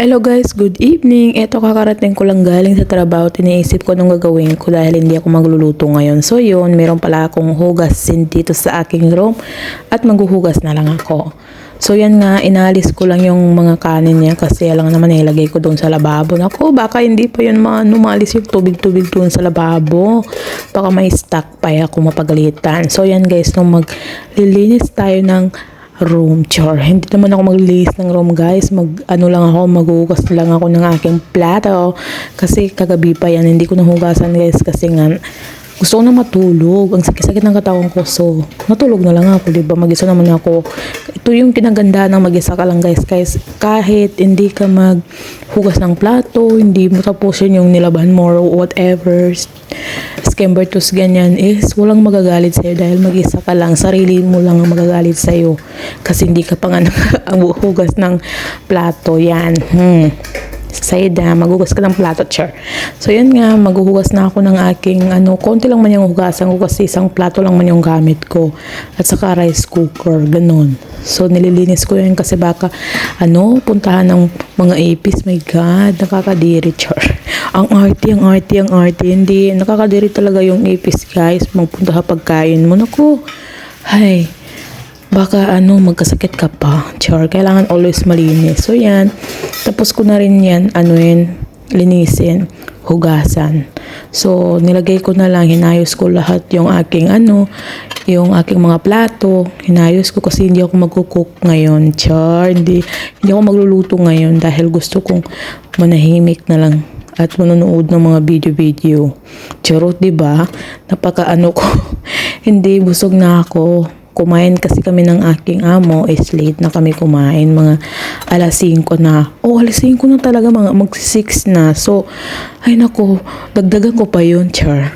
Hello guys, good evening. Ito kakarating ko lang galing sa trabaho. Tiniisip ko nung gagawin ko dahil hindi ako magluluto ngayon. So yun, meron pala akong hugasin dito sa aking room at maghuhugas na lang ako. So yan nga, inalis ko lang yung mga kanin niya kasi alam naman nilagay ko doon sa lababo. Naku, baka hindi pa yun ma numalis yung tubig-tubig doon sa lababo. Baka may stock pa ako mapagalitan. So yan guys, nung maglilinis tayo ng room chore. Hindi naman ako maglinis ng room guys. Mag ano lang ako, maghugas lang ako ng aking plato. Kasi kagabi pa yan, hindi ko nahugasan guys kasi nga gusto ko na matulog. Ang sakit-sakit ng katawan ko. So, natulog na lang ako, di ba? Mag-isa naman ako. Ito yung kinaganda ng mag-isa ka lang, guys. Guys, kahit hindi ka maghugas ng plato, hindi mo tapusin yung nilaban mo or whatever, scambertus ganyan is walang magagalit sa'yo dahil mag-isa ka lang. Sarili mo lang ang magagalit sa'yo. Kasi hindi ka pa nga hugas ng plato. Yan. Hmm side na maghugas ka ng plato, char. So, yun nga, maghuhugas na ako ng aking, ano, konti lang man yung hugasan ko kasi isang plato lang man yung gamit ko. At saka rice cooker, ganun. So, nililinis ko yun kasi baka, ano, puntahan ng mga apis, my God, nakakadiri, char. Ang arty, ang arty, ang arty. Hindi, nakakadiri talaga yung apis, guys. Magpunta sa pagkain mo. Naku, hay, baka ano, magkasakit ka pa. Char, kailangan always malinis. So, yan. Tapos ko na rin yan, ano yun, linisin, hugasan. So, nilagay ko na lang, hinayos ko lahat yung aking ano, yung aking mga plato. Hinayos ko kasi hindi ako magkukook ngayon. Char, hindi, hindi ako magluluto ngayon dahil gusto kong manahimik na lang at manonood ng mga video-video. Charot, di ba? Napaka ano ko. hindi busog na ako kumain kasi kami ng aking amo is late na kami kumain mga alas 5 na. Oh alas 5 na talaga mga mag 6 na. So ay nako dagdagan ko pa yun char.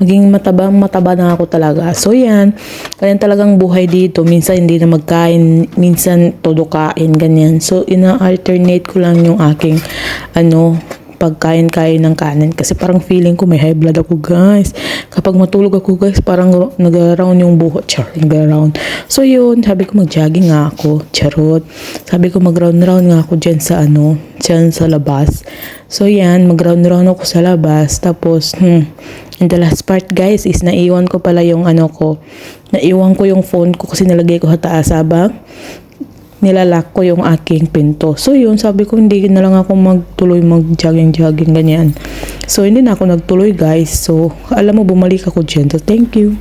Maging matabang mataba na ako talaga. So yan. Kaya talagang buhay dito. Minsan hindi na magkain minsan todo kain ganyan. So ina-alternate ko lang yung aking ano pagkain-kain ng kanin. Kasi parang feeling ko may high blood ako guys. Kapag matulog ako guys parang nag-round yung buhok char nag-round so yun. Sabi ko mag-jogging nga ako. Charot. Sabi ko mag-round-round nga ako dyan sa ano dyan sa labas. So yan. Mag-round-round ako sa labas. Tapos hmm And the last part guys is naiwan ko pala yung ano ko. Naiwan ko yung phone ko kasi nilagay ko sa taas habang nilalak ko yung aking pinto. So yun, sabi ko hindi na lang ako magtuloy mag-jogging-jogging ganyan. So hindi na ako nagtuloy guys. So alam mo bumalik ako dyan. So thank you.